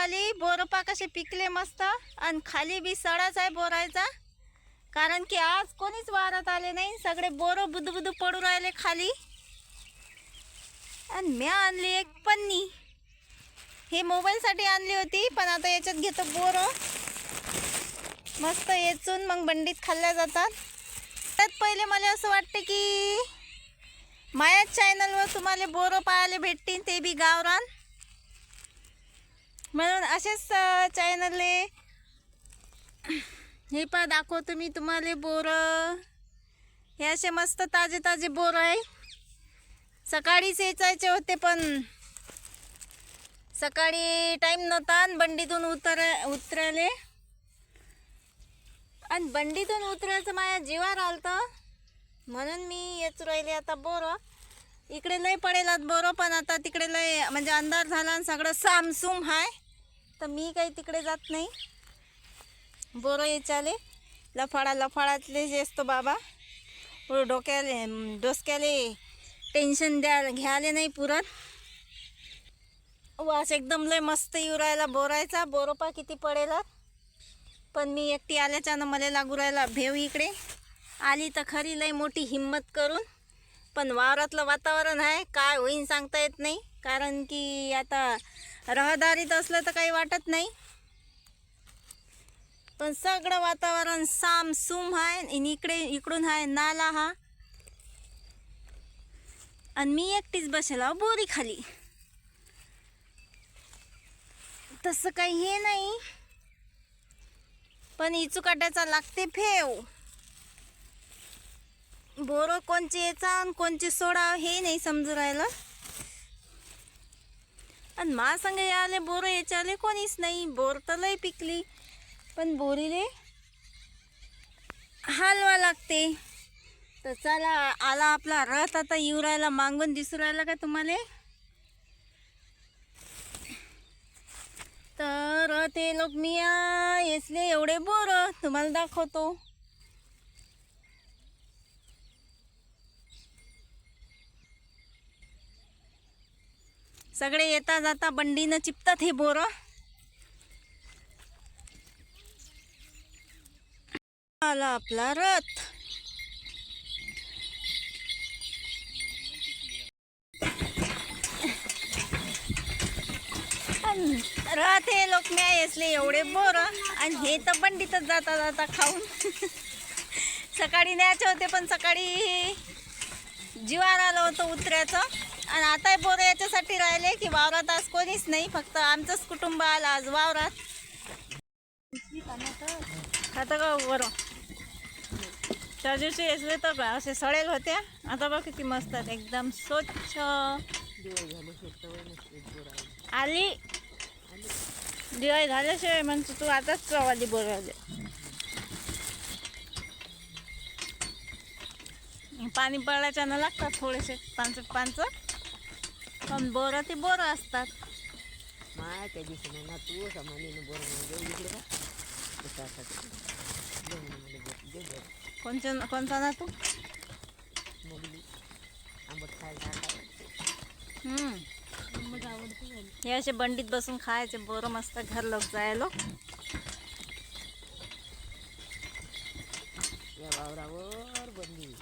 खाली बोरपा कसे पिकले मस्त आणि खाली बी सडाच आहे बोरायचा. कारण की आज कोणीच वारात आले नाही. सगळे बोरं बुदबुदू पडू राहिले खाली. आणि मी आणली एक पन्नी. हे मोबाईलसाठी आणली होती पण आता याच्यात घेतो बोर. मस्त येचून मग बंडीत खाल्ल्या जातात. त्यात पहिले मला असं वाटतं की माझ्याच चॅनलवर तुम्हाला बोरं पाहायला भेटतील ते बी गावरान. म्हणून असेच चॅनलले हे पा दाखवतो मी तुम्हाला बोरं. हे असे मस्त ताजे ताजे बोरं आहे. सकाळीच येचायचे होते पण सकाळी टाईम नव्हता आणि बंडीतून उतर उतरले. आणि बंडीतून उतरायचं माझ्या जीवावर आलतं. म्हणून मी येच राहिले आता बोरं. इकडे लय पडेलात बोरं पण आता तिकडे लय म्हणजे अंधार झाला आणि सगळं सामसूम आहे तर मी काही तिकडे जात नाही. बरं याच्याले लफाडा लफाडातले जे असतो बाबा डोक्याले डोसक्याले टेन्शन द्या घ्यायला नाही पुरत. वास एकदम लय मस्त येऊ राहिला बोरायचा. बोरोपा किती पडेल. पण मी एकटी आल्याच्यानं मला लागू राहिला भेव इकडे. आली तर खरी लय मोठी हिंमत करून. पण वावरातलं वातावरण आहे काय होईन सांगता येत नाही. कारण की आता रहदारीत असलं तर काही वाटत नाही. पण सगळं वातावरण साम सुम आहे आणि इकडे इकडून आहे नाला हा. आणि मी एकटीच बसेला बोरी खाली. तसं काही हे नाही. पण इचुकाट्याचा लागते फेव. बोरं कोणचे याचा आणि कोणचे सोडा हे नाही समजू राहिलं. आणि मा संग याले बोर याच्याले कोणीच नाही. बोर तर लय पिकली. पण बोरीले हलवा लागते. तर चला आला आपला रथ. आता येऊ राहिला मागून दिसू राहिला का तुम्हाला? तर ते लोक मी येसले एवढे बोर तुम्हाला दाखवतो. सगळे येता जाता बंडीनं चिपतात हे बोर. आला आपला रथ. अन रथ हे लोक मी येसले एवढे बोर. आणि हे तर बंडीतच जाता जाता खाऊन. सकाळी न्यायचे होते पण सकाळी जीवार आलं होतं उतरायचं आणि आता बोर याच्यासाठी राहिले की वावरात आज कोणीच नाही फक्त आमचंच कुटुंब आलं आज वावरात. खातं का बरं त्या दिवशी येसले तर असे सडेल होत्या. आता बघ किती मस्त आहेत एकदम स्वच्छ. आली. दिवाळी झाल्याशिवाय म्हणतो तू आताच प्रवाली बोलवले. पाणी पडल्याच्या न लागतात थोडेसे पाच पाच पण बोरं ते बोरं असतात. माय त्या दिवशी ना तू समानीनं बोरं म्हणजे इकडे का कोणच्या कोणता ना तू? मोगली. आंबट खायला हे असे बंडीत बसून खायचे बोरं मस्त घर लोक जायलो या वावरावर बंदी.